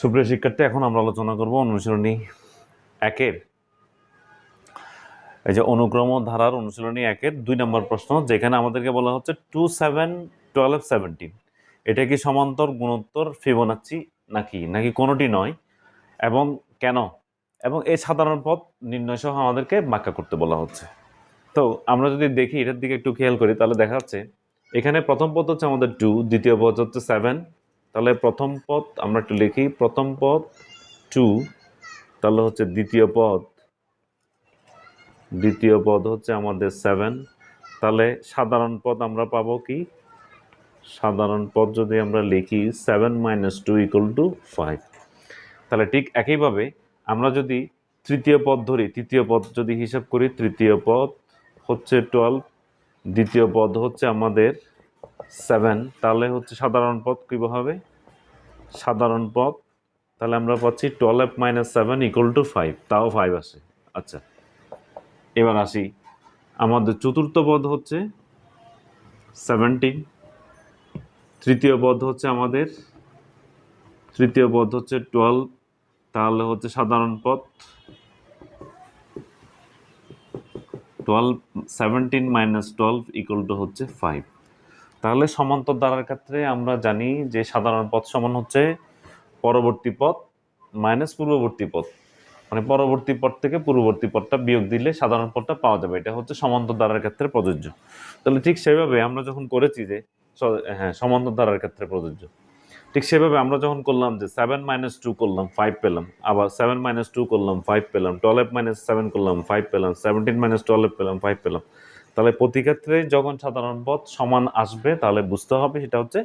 সুপ্রিয় শিক্ষার্থী, এখন আমরা আলোচনা করব অনুশীলনী একের। এই যে অনুক্রম ধারার অনুশীলনী একের দুই নম্বর প্রশ্ন, যেখানে আমাদেরকে বলা হচ্ছে টু সেভেন টুয়েলভ সেভেন্টিন। এটা কি সমান্তর গুণোত্তর ফিবোনাচ্ছি নাকি? নাকি কোনোটি নয়? এবং কেন? এবং এই সাধারণ পথ নির্ণয় সহ আমাদেরকে ব্যাখ্যা করতে বলা হচ্ছে। তো আমরা যদি দেখি, এটার দিকে একটু খেয়াল করি, তাহলে দেখা যাচ্ছে, এখানে প্রথম পদ হচ্ছে আমাদের টু দ্বিতীয় পদ হচ্ছে সেভেন তাহলে প্রথম পদ আমরা একটু লিখি। প্রথম পদ টু তাহলে হচ্ছে দ্বিতীয় পদ। দ্বিতীয় পদ হচ্ছে আমাদের সেভেন তাহলে সাধারণ পদ আমরা পাবো কি? সাধারণ পদ যদি আমরা লিখি seven minus two equal to five তাহলে ঠিক একইভাবে আমরা যদি তৃতীয় পদ ধরি, তৃতীয় পদ যদি হিসাব করি, তৃতীয় পদ হচ্ছে টুয়েলভ দ্বিতীয় পদ হচ্ছে আমাদের সেভেন তাহলে হচ্ছে সাধারণ পথ কীভাবে হবে? সাধারণ পথ তাহলে আমরা পাচ্ছি twelve minus seven equal to five তাও ফাইভ আসে। আচ্ছা এবার আসি। আমাদের চতুর্থ পদ হচ্ছে সেভেন্টিন তৃতীয় পদ হচ্ছে আমাদের, তৃতীয় পদ হচ্ছে টুয়েলভ তাহলে হচ্ছে সাধারণ পথ twelve seventeen minus twelve equal to হচ্ছে ফাইভ তাহলে সমান্তর দ্বারার ক্ষেত্রে আমরা জানি যে সাধারণ পথ সমান হচ্ছে পরবর্তী পথ মাইনাস পূর্ববর্তী পথ। মানে পরবর্তী পথ থেকে পূর্ববর্তী পথটা বিয়োগ দিলে সাধারণ পথটা পাওয়া যাবে। এটা হচ্ছে সমান্তর দ্বারার ক্ষেত্রে প্রযোজ্য। তাহলে ঠিক সেভাবে আমরা যখন করেছি যে হ্যাঁ সমান্তর দ্বারার ক্ষেত্রে প্রযোজ্য। ঠিক সেভাবে আমরা যখন করলাম যে সেভেন মাইনাস টু করলাম ফাইভ পেলাম। আবার সেভেন মাইনাস টু করলাম ফাইভ পেলাম। টুয়েলভ মাইনাস সেভেন করলাম ফাইভ পেলাম। সেভেন্টিন মাইনাস টুয়েলভ পেলাম ফাইভ পেলাম। তাহলে প্রতি ক্ষেত্রে যখন সাধারণ পথ সমান আসবে, তাহলে বুঝতে হবে সেটা হচ্ছে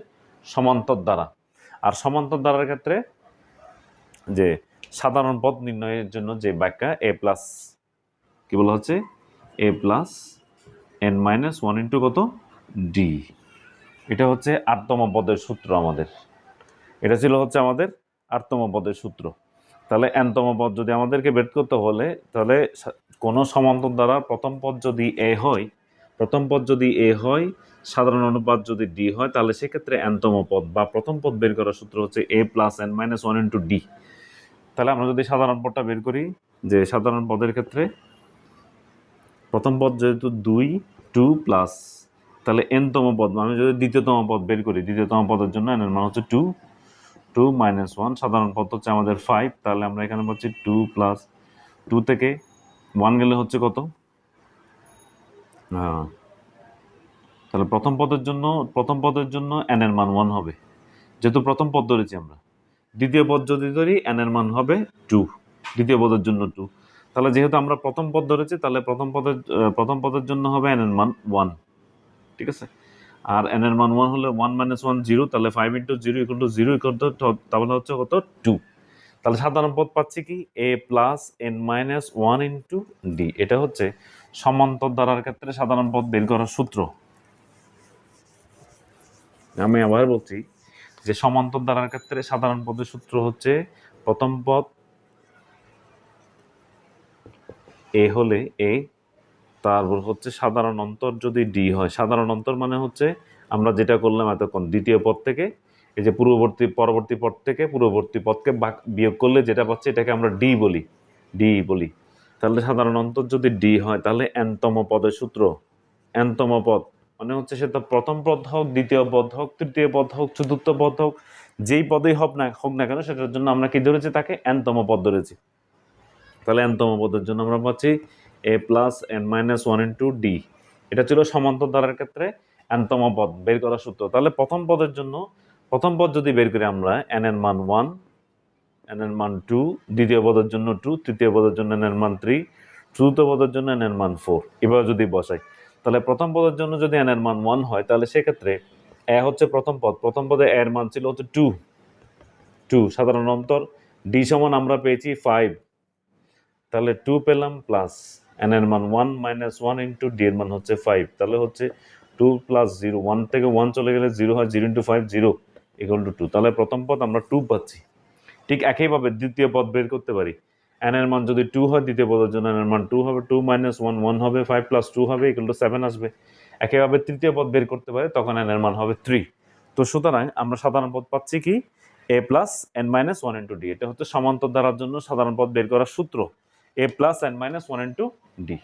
সমান্তর দ্বারা। আর সমান্তর দ্বারার ক্ষেত্রে যে সাধারণ পথ নির্ণয়ের জন্য যে ব্যাখ্যা এ প্লাস কি বলা হচ্ছে? A plus N minus one into কত? ডি এটা হচ্ছে আটতম পদের সূত্র আমাদের। এটা ছিল হচ্ছে আমাদের আটতম পদের সূত্র। তাহলে এনতম পদ যদি আমাদেরকে বের করতে হলে, তাহলে কোনো সমান্তর দ্বারা প্রথম পদ যদি এ হয় প্রথম পদ যদি এ হয়, সাধারণ অনুপাত যদি ডি হয়, তাহলে সেক্ষেত্রে এনতম পদ বা প্রথম পদ বের করার সূত্র হচ্ছে A plus N minus one into D. তাহলে আমরা যদি সাধারণ পদটা বের করি, যে সাধারণ পদের ক্ষেত্রে প্রথম পদ যেহেতু দুই, টু প্লাস, তাহলে এনতম পদ আমি যদি দ্বিতীয়তম পদ বের করি, দ্বিতীয়তম পদের জন্য এন এর মান হচ্ছে টু টু মাইনাস ওয়ান, সাধারণ পদ হচ্ছে আমাদের ফাইভ, তাহলে আমরা এখানে পাচ্ছি টু প্লাস, টু থেকে ওয়ান গেলে হচ্ছে কত? হ্যাঁ। তাহলে প্রথম পদের জন্য, প্রথম পদের জন্য এন এর মান ওয়ান হবে। যেহেতু প্রথম পদ ধরেছি আমরা। দ্বিতীয় পদ যদি ধরি এন এর মান হবে টু দ্বিতীয় পদের জন্য টু তাহলে যেহেতু আমরা প্রথম পদ ধরেছি, তাহলে প্রথম পদের প্রথম পদের জন্য হবে এন এর মান ওয়ান ঠিক আছে? আর এন এর মান ওয়ান হলে ওয়ান মাইনাস ওয়ান জিরো তাহলে five into zero equal to zero equal to তাহলে হচ্ছে কত? টু তাহলে সাধারণ পদ পাচ্ছি কি? A plus N minus one into D এটা হচ্ছে সমান্তর দ্বারার ক্ষেত্রে সাধারণ পদ বের করার সূত্র। আমি আবার বলছি যে সমান্তর দ্বারার ক্ষেত্রে সাধারণ পদের সূত্র হচ্ছে প্রথম পদ এ হলে এ তারপর হচ্ছে সাধারণ অন্তর যদি ডি হয়। সাধারণ অন্তর মানে হচ্ছে আমরা যেটা করলাম এতক্ষণ, দ্বিতীয় পদ থেকে এই যে পূর্ববর্তী, পরবর্তী পদ থেকে পূর্ববর্তী পদকে বিয়োগ করলে যেটা পাচ্ছি এটাকে আমরা ডি বলি ডি বলি। তাহলে সাধারণ অন্তর যদি ডি হয়, তাহলে এনতম পদের সূত্র, এনতম পদ। মানে হচ্ছে সেটা প্রথম পদ হোক, দ্বিতীয় পদ হোক, তৃতীয় পদ হোক, চতুর্থ পদ হোক, যেই পদেই হোক না হোক না কেন, সেটার জন্য আমরা কি ধরেছি, তাকে এনতম পদ ধরেছি। তাহলে এনতম পদের জন্য আমরা পাচ্ছি A plus N minus one into D এটা ছিল সমান্তর দ্বারার ক্ষেত্রে এনতম পদ, বের করার সূত্র। তাহলে প্রথম পদের জন্য প্রথম পদ যদি বের করি আমরা এন এর মান ওয়ান এন এর মান টু দ্বিতীয় পদের জন্য টু তৃতীয় পদের জন্য এন এর মান থ্রি চতুর্থ পদের জন্য এন এর মান ফোর এবার যদি বসাই, তাহলে প্রথম পদের জন্য যদি এন এর মান ওয়ান হয়, তাহলে সেক্ষেত্রে এ হচ্ছে প্রথম পদ। প্রথম পদে এর মান ছিল হচ্ছে টু টু সাধারণ অন্তর। ডি সমান আমরা পেয়েছি ফাইভ তাহলে টু পেলাম প্লাস এন এর মান one minus one into D এর মান হচ্ছে ফাইভ তাহলে হচ্ছে টু প্লাস জিরো ওয়ান থেকে ওয়ান চলে গেলে জিরো হয় zero into five zero equal to two তাহলে প্রথম পদ আমরা টু পাচ্ছি। ঠিক একইভাবে দ্বিতীয় পদ বের করতে পারি। এন এর মান যদি টু হয়, দ্বিতীয় পদের জন্য এন এর মান টু হবে টু মাইনাস ওয়ান ওয়ান হবে ফাইভ প্লাস টু হবে ইকুয়াল টু সেভেন আসবে। একইভাবে তৃতীয় পদ বের করতে পারি, তখন এন এর মান হবে থ্রি তো সুতরাং আমরা সাধারণ পদ পাচ্ছি কি? A plus N minus one into D এটা হচ্ছে সমান্তর দ্বারার জন্য সাধারণ পথ বের করার সূত্র। A plus N minus one into D